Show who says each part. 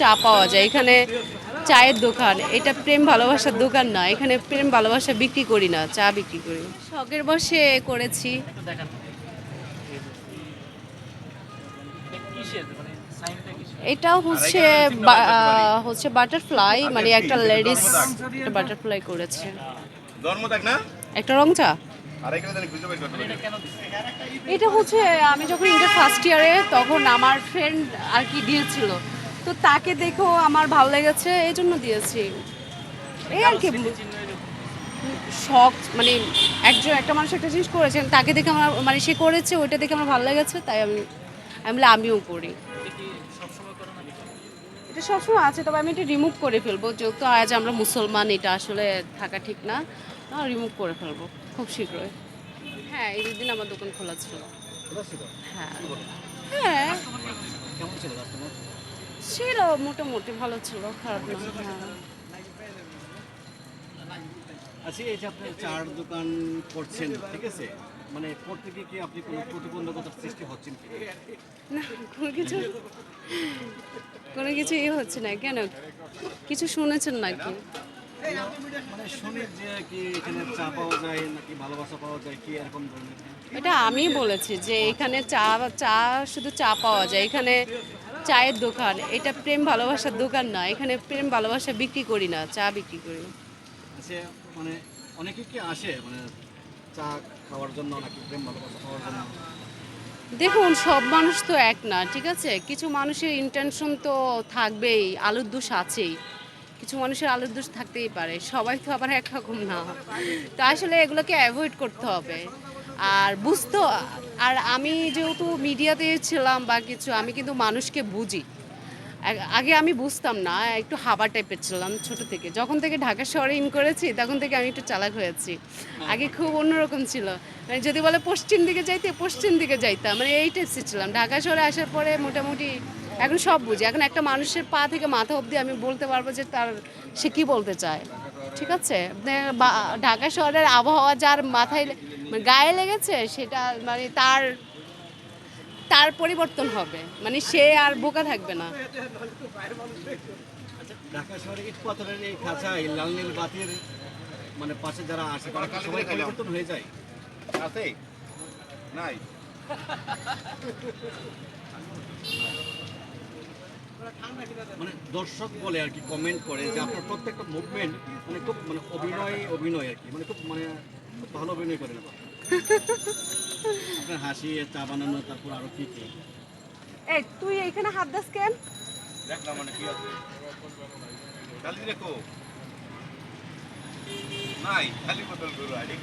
Speaker 1: চা পাওয়া যায়। এখানে চায়ের দোকান। এটা প্রেম ভালোবাসার দোকান না। এখানে প্রেম ভালোবাসা বিক্রি করি না, চা বিক্রি করি। শখের বসে করেছি। এটা হচ্ছে হচ্ছে বাটারফ্লাই মানে একটা লেডিস বাটারফ্লাই করেছে। একটা রং চা? এটা হচ্ছে, আমি যখন ইন্টার ফার্স্ট ইয়ারে তখন আমার ফ্রেন্ড আর কি দিয়েছিল তো তাকে দেখেও আমার ভালো লেগেছে এই জন্য দিয়েছি। এই আর কি। শখ মানে একজন একটা মানুষ একটা জিনিস করেছেন তাকে দেখে আমার মানে সে করেছে ওইটা দেখে আমার ভালো লেগেছে তাই আমি আমি বলে আমিও করি। এটা সবসময় আছে তবে আমি এটা রিমুভ করে ফেলব যেহেতু আজ আমরা মুসলমান এটা আসলে থাকা ঠিক না রিমুভ করে ফেলব খুব শীঘ্রই। হ্যাঁ এই দিন আমার দোকান খোলা ছিল। হ্যাঁ। হ্যাঁ। ছিল মোটামুটি ভালো ছিল খারাপ না হ্যাঁ।
Speaker 2: আচ্ছা এই যে আপনি চার দোকান করছেন ঠিক আছে? মানে কি আপনি কোনো প্রতিবন্ধকতার সৃষ্টি হচ্ছেন কি?
Speaker 1: না কোনো কিছু কোনো কিছু ইয়ে হচ্ছে না কেন? কিছু শুনেছেন নাকি?
Speaker 2: মানে শুনি যে কি এখানে চা পাওয়া যায় নাকি ভালোবাসা পাওয়া যায় কি এরকম ধরনের?
Speaker 1: এটা আমি বলেছি যে এখানে চা চা শুধু চা পাওয়া যায় এখানে চায়ের দোকান এটা প্রেম ভালোবাসার দোকান না এখানে প্রেম ভালোবাসা বিক্রি করি না চা বিক্রি করি।
Speaker 2: আচ্ছা মানে অনেকে কি আসে মানে চা খাওয়ার জন্য নাকি প্রেম ভালোবাসা পাওয়ার জন্য?
Speaker 1: দেখুন সব মানুষ তো এক না ঠিক আছে? কিছু মানুষের ইন্টেনশন তো থাকবেই আলুর দোষ আছেই। কিছু মানুষের আলুর দোষ থাকতেই পারে সবাই তো আবার একরকম না। তো আসলে এগুলোকে অ্যাভয়েড করতে হবে। আর বুঝতো আর আমি যেহেতু মিডিয়াতে ছিলাম বা কিছু, আমি কিন্তু মানুষকে বুঝি। আগে আমি বুঝতাম না, একটু হাবা টাইপের ছিলাম ছোট থেকে। যখন থেকে ঢাকা শহরে ইন করেছি, তখন থেকে আমি একটু চালাক হয়েছি। আগে খুব অন্যরকম ছিল। মানে যদি বলে পশ্চিম দিকে যাইতে, পশ্চিম দিকে যাইতাম। মানে এই টাইপসের ছিলাম। ঢাকা শহরে আসার পরে মোটামুটি এখন সব বুঝি। এখন একটা মানুষের পা থেকে মাথা অবধি আমি বলতে পারব যে তার, সে কী বলতে চায়। ঠিক আছে? মানে ঢাকা শহরের আবহাওয়া যার মাথায় গায়ে লেগেছে সেটা মানে তার তার পরিবর্তন হবে। মানে সে আর বোকা থাকবে না।
Speaker 2: আচ্ছা ঢাকা শহরে ইট পাথরের এই খাঁচা এই লাল নীল বাতির মানে পাশে যারা আসে তারা কি সবাই পরিবর্তন হয়ে যায়?
Speaker 3: আছে নাই।
Speaker 2: মানে দর্শক বলে আর কি কমেন্ট করে যে আপনার প্রত্যেকটা মুভমেন্ট মানে খুব মানে অভিনয় অভিনয় আর কি। মানে খুব মানে ভালো অভিনয় করেন আপনি। আপনার হাসি চা বানানো তারপর আরও কি কি?
Speaker 1: এই তুই এইখানে হাত দাস কেন?
Speaker 3: দেখলাম মানে কি আছে। খালি দেখো। নাই খালি বোতল গরু আরে।